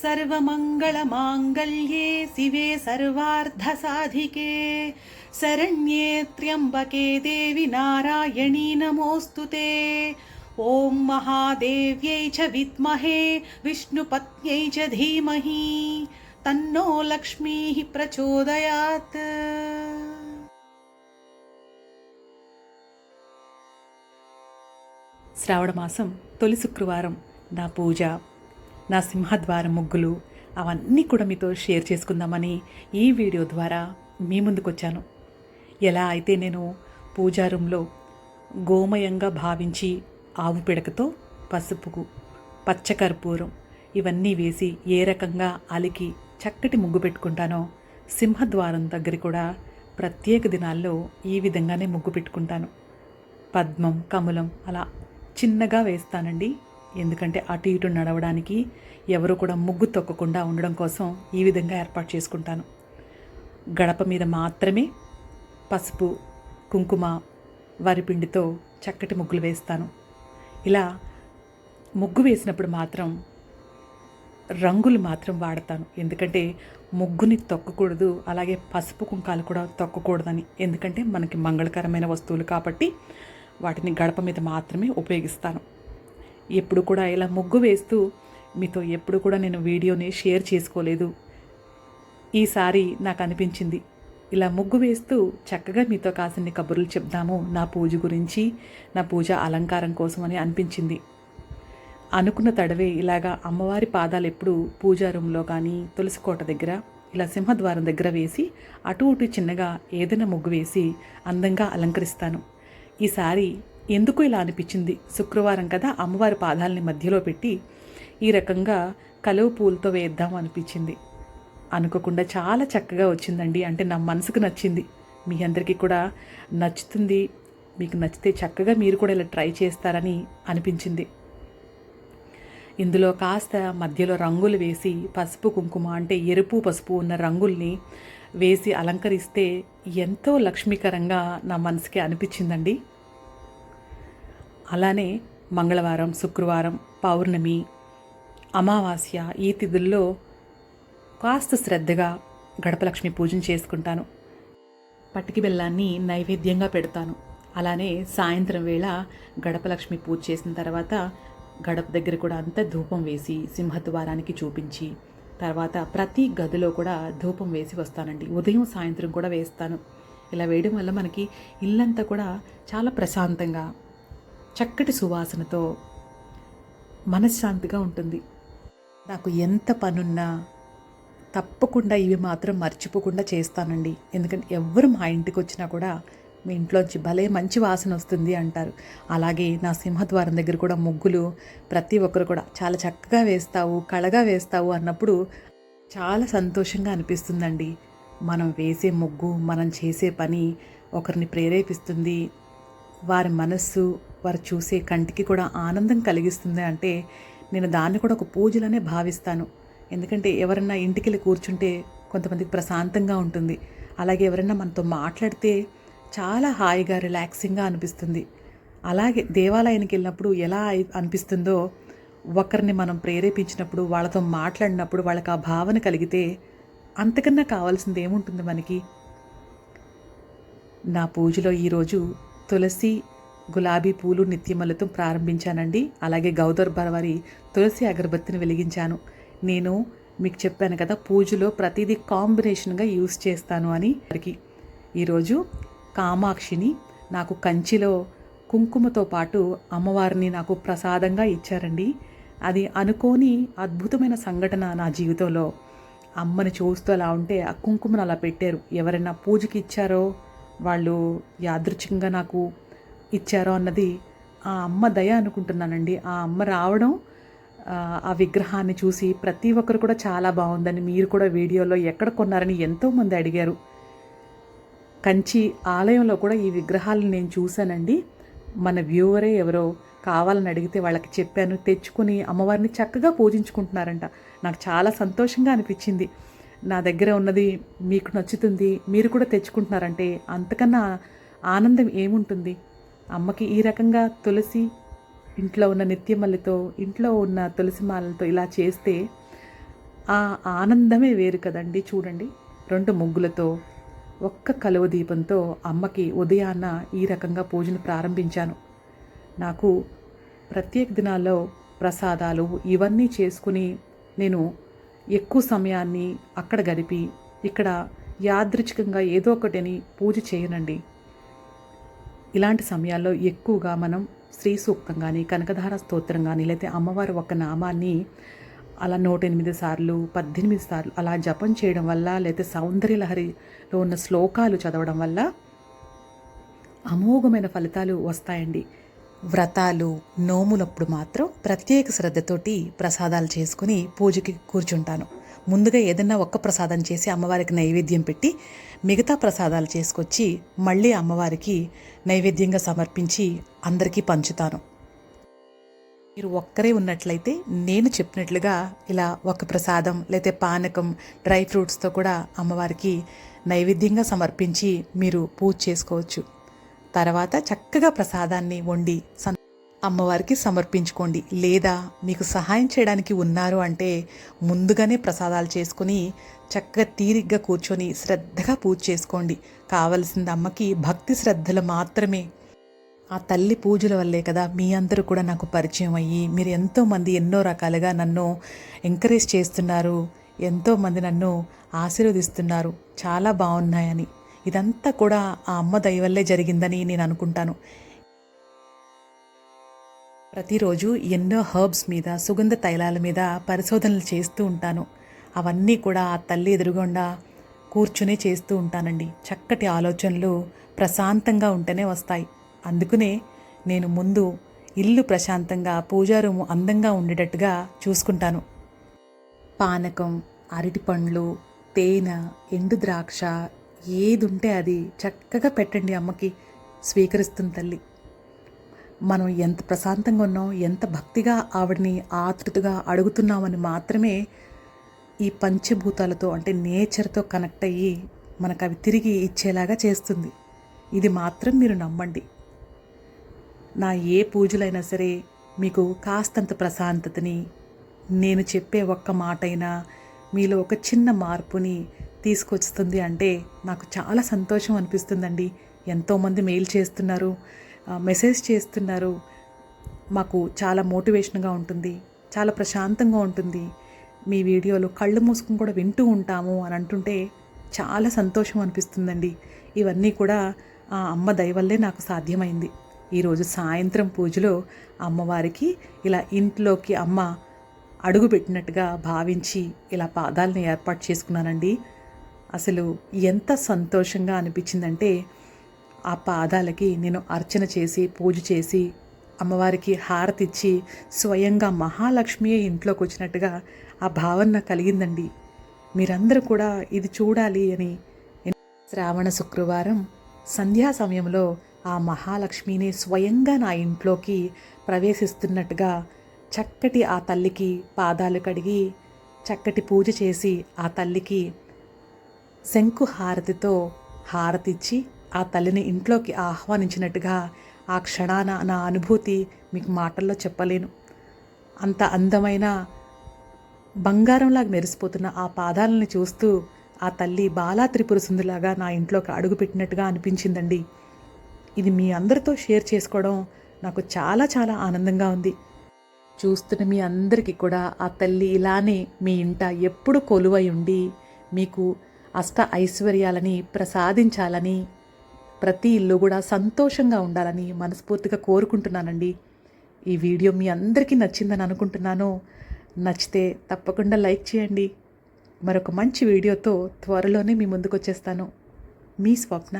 सर्वमङ्गलमाङ्गल्ये शिवे सर्वार्धसाधिके शरण्ये त्र्यम्बके देवि नारायणी नमोऽस्तु ते ॐ महादेव्यै च विद्महे विष्णुपत्न्यै च धीमहि तन्नो लक्ष्मीः प्रचोदयात् శ్రావణ మాసం తొలి శుక్రవారం నా పూజ నా సింహద్వారం ముగ్గులు అవన్నీ కూడా మీతో షేర్ చేసుకుందామని ఈ వీడియో ద్వారా మీ ముందుకొచ్చాను. ఎలా అయితే నేను పూజా రూమ్లో గోమయంగా భావించి ఆవు పిడకతో పసుపుకు పచ్చకర్పూరం ఇవన్నీ వేసి ఏ రకంగా అలికి చక్కటి ముగ్గు పెట్టుకుంటానో సింహద్వారం దగ్గర కూడా ప్రత్యేక దినాల్లో ఈ విధంగానే ముగ్గు పెట్టుకుంటాను. పద్మం కమలం అలా చిన్నగా వేస్తానండి. ఎందుకంటే అటు ఇటు నడవడానికి ఎవరు కూడా ముగ్గు తొక్కకుండా ఉండడం కోసం ఈ విధంగా ఏర్పాటు చేసుకుంటాను. గడప మీద మాత్రమే పసుపు కుంకుమ వరిపిండితో చక్కటి ముగ్గులు వేస్తాను. ఇలా ముగ్గు వేసినప్పుడు మాత్రం రంగులు మాత్రం వాడతాను. ఎందుకంటే ముగ్గుని తొక్కకూడదు అలాగే పసుపు కుంకాలు కూడా తొక్కకూడదని. ఎందుకంటే మనకి మంగళకరమైన వస్తువులు కాబట్టి వాటిని గడప మీద మాత్రమే ఉపయోగిస్తాను. ఎప్పుడు కూడా ఇలా ముగ్గు వేస్తూ మీతో ఎప్పుడు కూడా నేను వీడియోని షేర్ చేసుకోలేదు. ఈసారి నాకు అనిపించింది. ఇలా ముగ్గు వేస్తూ చక్కగా మీతో కాసిన్ని కబుర్లు చెప్దాము. నా పూజ గురించి నా పూజ అలంకారం కోసమని అనిపించింది. అనుకున్న తడవే ఇలాగా అమ్మవారి పాదాలు ఎప్పుడు పూజా రూమ్లో కానీ తులసి కోట దగ్గర ఇలా సింహద్వారం దగ్గర వేసి అటు ఇటు చిన్నగా ఏదైనా ముగ్గు వేసి అందంగా అలంకరిస్తాను. ఈసారి ఎందుకు ఇలా అనిపించింది. శుక్రవారం కదా అమ్మవారి పాదాలని మధ్యలో పెట్టి ఈ రకంగా కలువ పూలతో వేద్దాం అనిపించింది. అనుకోకుండా చాలా చక్కగా వచ్చిందండి. అంటే నా మనసుకు నచ్చింది. మీ అందరికీ కూడా నచ్చుతుంది. మీకు నచ్చితే చక్కగా మీరు కూడా ఇలా ట్రై చేస్తారని అనిపించింది. ఇందులో కాస్త మధ్యలో రంగులు వేసి పసుపు కుంకుమ అంటే ఎరుపు పసుపు ఉన్న రంగుల్ని వేసి అలంకరిస్తే ఎంతో లక్ష్మీకరంగా నా మనసుకి అనిపించిందండి. అలానే మంగళవారం శుక్రవారం పౌర్ణమి అమావాస్య ఈ తిథుల్లో కాస్త శ్రద్ధగా గడపలక్ష్మి పూజను చేసుకుంటాను. పట్టికి బెల్లాన్ని నైవేద్యంగా పెడతాను. అలానే సాయంత్రం వేళ గడపలక్ష్మి పూజ చేసిన తర్వాత గడప దగ్గర కూడా అంతా ధూపం వేసి సింహద్వారానికి చూపించి తర్వాత ప్రతి గదిలో కూడా ధూపం వేసి వస్తానండి. ఉదయం సాయంత్రం కూడా వేస్తాను. ఇలా వేయడం వల్ల మనకి ఇల్లంతా కూడా చాలా ప్రశాంతంగా చక్కటి సువాసనతో మనశ్శాంతిగా ఉంటుంది. నాకు ఎంత పనున్నా తప్పకుండా ఇవి మాత్రం మర్చిపోకుండా చేస్తానండి. ఎందుకంటే ఎవరు మా ఇంటికి వచ్చినా కూడా మీ ఇంట్లోంచి భలే మంచి వాసన వస్తుంది అంటారు. అలాగే నా సింహద్వారం దగ్గర కూడా ముగ్గులు ప్రతి ఒక్కరు కూడా చాలా చక్కగా వేస్తావు కళగా వేస్తావు అన్నప్పుడు చాలా సంతోషంగా అనిపిస్తుందండి. మనం వేసే ముగ్గు మనం చేసే పని ఒకరిని ప్రేరేపిస్తుంది. వారి మనస్సు వారు చూసే కంటికి కూడా ఆనందం కలిగిస్తుంది అంటే నేను దాన్ని కూడా ఒక పూజలనే భావిస్తాను. ఎందుకంటే ఎవరన్నా ఇంటికి వెళ్ళి కూర్చుంటే కొంతమందికి ప్రశాంతంగా ఉంటుంది. అలాగే ఎవరైనా మనతో మాట్లాడితే చాలా హాయిగా రిలాక్సింగ్గా అనిపిస్తుంది. అలాగే దేవాలయానికి వెళ్ళినప్పుడు ఎలా అనిపిస్తుందో ఒకరిని మనం ప్రేరేపించినప్పుడు వాళ్ళతో మాట్లాడినప్పుడు వాళ్ళకి ఆ భావన కలిగితే అంతకన్నా కావాల్సింది ఏముంటుంది మనకి? నా పూజలో ఈరోజు తులసి గులాబీ పూలు నిత్యమలతో ప్రారంభించానండి. అలాగే గౌదర్భ వారి తులసి అగరబత్తిని వెలిగించాను. నేను మీకు చెప్పాను కదా పూజలో ప్రతిదీ కాంబినేషన్గా యూస్ చేస్తాను అని వారికి. ఈరోజు కామాక్షిని నాకు కంచిలో కుంకుమతో పాటు అమ్మవారిని నాకు ప్రసాదంగా ఇచ్చారండి. అది అనుకోని అద్భుతమైన సంఘటన నా జీవితంలో. అమ్మని చూస్తూ అలా ఉంటే ఆ కుంకుమను అలా పెట్టారు. ఎవరైనా పూజకి ఇచ్చారో వాళ్ళు యాదృచ్ఛికంగా నాకు ఇచ్చారో అన్నది ఆ అమ్మ దయ అనుకుంటున్నానండి. ఆ అమ్మ రావడం ఆ, విగ్రహాన్ని చూసి ప్రతి ఒక్కరు కూడా చాలా బాగుందని మీరు కూడా వీడియోలో ఎక్కడ కొన్నారని ఎంతోమంది అడిగారు. కంచి ఆలయంలో కూడా ఈ విగ్రహాలను నేను చూశానండి. మన వ్యూవరే ఎవరో కావాలని అడిగితే వాళ్ళకి చెప్పాను. తెచ్చుకుని అమ్మవారిని చక్కగా పూజించుకుంటున్నారంట. నాకు చాలా సంతోషంగా అనిపించింది. నా దగ్గర ఉన్నది మీకు నచ్చుతుంది మీరు కూడా తెచ్చుకుంటున్నారంటే అంతకన్నా ఆనందం ఏముంటుంది? అమ్మకి ఈ రకంగా తులసి ఇంట్లో ఉన్న నిత్యమల్లితో ఇంట్లో ఉన్న తులసి మాలలతో ఇలా చేస్తే ఆ ఆనందమే వేరు కదండి. చూడండి రెండు ముగ్గులతో ఒక్క కలువ దీపంతో అమ్మకి ఉదయాన్న ఈ రకంగా పూజను ప్రారంభించాను. నాకు ప్రత్యేక దినాల్లో ప్రసాదాలు ఇవన్నీ చేసుకుని నేను ఎక్కువ సమయాన్ని అక్కడ గడిపి ఇక్కడ యాదృచ్ఛికంగా ఏదో ఒకటిని పూజ చేయనండి. ఇలాంటి సమయాల్లో ఎక్కువగా మనం శ్రీ సూక్తం కానీ కనకధార స్తోత్రం కానీ లేకపోతే అమ్మవారి ఒక నామాన్ని అలా నూట ఎనిమిది సార్లు పద్దెనిమిది సార్లు అలా జపం చేయడం వల్ల లేకపోతే సౌందర్యలహరిలో ఉన్న శ్లోకాలు చదవడం వల్ల అమోఘమైన ఫలితాలు వస్తాయండి. వ్రతాలు నోములప్పుడు మాత్రం ప్రత్యేక శ్రద్ధతోటి ప్రసాదాలు చేసుకుని పూజకి కూర్చుంటాను. ముందుగా ఏదన్నా ఒక్క ప్రసాదం చేసి అమ్మవారికి నైవేద్యం పెట్టి మిగతా ప్రసాదాలు చేసుకొచ్చి మళ్ళీ అమ్మవారికి నైవేద్యంగా సమర్పించి అందరికీ పంచుతాను. మీరు ఒక్కరే ఉన్నట్లయితే నేను చెప్పినట్లుగా ఇలా ఒక ప్రసాదం లేతే పానకం డ్రై ఫ్రూట్స్తో కూడా అమ్మవారికి నైవేద్యంగా సమర్పించి మీరు పూజ చేసుకోవచ్చు. తర్వాత చక్కగా ప్రసాదాన్ని వండి అమ్మవారికి సమర్పించుకోండి. లేదా మీకు సహాయం చేయడానికి ఉన్నారు అంటే ముందుగానే ప్రసాదాలు చేసుకుని చక్కగా తీరిగ్గా కూర్చొని శ్రద్ధగా పూజ చేసుకోండి. కావలసింది అమ్మకి భక్తి శ్రద్ధలు మాత్రమే. ఆ తల్లి పూజల వల్లే కదా మీ అందరూ కూడా నాకు పరిచయం అయ్యి మీరు ఎంతోమంది ఎన్నో రకాలుగా నన్ను ఎంకరేజ్ చేస్తున్నారు. ఎంతోమంది నన్ను ఆశీర్వదిస్తున్నారు. చాలా బాగున్నాయని. ఇదంతా కూడా ఆ అమ్మ దయ వల్లే జరిగిందని నేను అనుకుంటాను. ప్రతిరోజు ఎన్నో హర్బ్స్ మీద సుగంధ తైలాల మీద పరిశోధనలు చేస్తూ ఉంటాను. అవన్నీ కూడా ఆ తల్లి ఎదురుగుండా కూర్చునే చేస్తూ ఉంటానండి. చక్కటి ఆలోచనలు ప్రశాంతంగా ఉంటేనే వస్తాయి. అందుకనే నేను ముందు ఇల్లు ప్రశాంతంగా పూజా రూము అందంగా ఉండేటట్టుగా చూసుకుంటాను. పానకం అరటి పండ్లు తేనె ఎండు ద్రాక్ష ఏది ఉంటే అది చక్కగా పెట్టండి అమ్మకి స్వీకరిస్తుంది తల్లి. మనం ఎంత ప్రశాంతంగా ఉన్నాం ఎంత భక్తిగా ఆవిడని ఆతృతగా అడుగుతున్నామని మాత్రమే ఈ పంచభూతాలతో అంటే నేచర్తో కనెక్ట్ అయ్యి మనకు అవి తిరిగి ఇచ్చేలాగా చేస్తుంది. ఇది మాత్రం మీరు నమ్మండి. నా ఏ పూజలైనా సరే మీకు కాస్తంత ప్రశాంతతని నేను చెప్పే ఒక్క మాటైనా మీలో ఒక చిన్న మార్పుని తీసుకొస్తుంది అంటే నాకు చాలా సంతోషం అనిపిస్తుందండి. ఎంతోమంది మెయిల్ చేస్తున్నారు మెసేజ్ చేస్తున్నారు. మాకు చాలా మోటివేషన్గా ఉంటుంది. చాలా ప్రశాంతంగా ఉంటుంది. మీ వీడియోలు కళ్ళు మూసుకుని కూడా వింటూ ఉంటాము అని అంటుంటే చాలా సంతోషం అనిపిస్తుందండి. ఇవన్నీ కూడా ఆ అమ్మ దయవల్లే నాకు సాధ్యమైంది. ఈరోజు సాయంత్రం పూజలో అమ్మవారికి ఇలా ఇంట్లోకి అమ్మ అడుగుపెట్టినట్టుగా భావించి ఇలా పాదాలను ఏర్పాటు చేసుకున్నానండి. అసలు ఎంత సంతోషంగా అనిపించిందంటే ఆ పాదాలకి నేను అర్చన చేసి పూజ చేసి అమ్మవారికి హారతిచ్చి స్వయంగా మహాలక్ష్మియే ఇంట్లోకి వచ్చినట్టుగా ఆ భావన కలిగిందండి. మీరందరూ కూడా ఇది చూడాలి అని. శ్రావణ శుక్రవారం సంధ్యా సమయంలో ఆ మహాలక్ష్మిని స్వయంగా నా ఇంట్లోకి ప్రవేశిస్తున్నట్టుగా చక్కటి ఆ తల్లికి పాదాలు కడిగి చక్కటి పూజ చేసి ఆ తల్లికి శంకు హారతితో హారతిచ్చి ఆ తల్లిని ఇంట్లోకి ఆహ్వానించినట్టుగా ఆ క్షణాన నా అనుభూతి మీకు మాటల్లో చెప్పలేను. అంత అందమైన బంగారంలాగా మెరిసిపోతున్న ఆ పాదాలని చూస్తూ ఆ తల్లి బాలా త్రిపుర సుందులాగా నా ఇంట్లోకి అడుగుపెట్టినట్టుగా అనిపించిందండి. ఇది మీ అందరితో షేర్ చేసుకోవడం నాకు చాలా చాలా ఆనందంగా ఉంది. చూస్తున్న మీ అందరికీ కూడా ఆ తల్లి ఇలానే మీ ఇంట ఎప్పుడు కొలువై ఉండి మీకు అష్ట ఐశ్వర్యాలని ప్రసాదించాలని ప్రతి ఇల్లు కూడా సంతోషంగా ఉండాలని మనస్ఫూర్తిగా కోరుకుంటున్నానండి. ఈ వీడియో మీ అందరికీ నచ్చిందని అనుకుంటున్నాను. నచ్చితే తప్పకుండా లైక్ చేయండి. మరొక మంచి వీడియోతో త్వరలోనే మీ ముందుకు వచ్చేస్తాను మీ స్వప్న.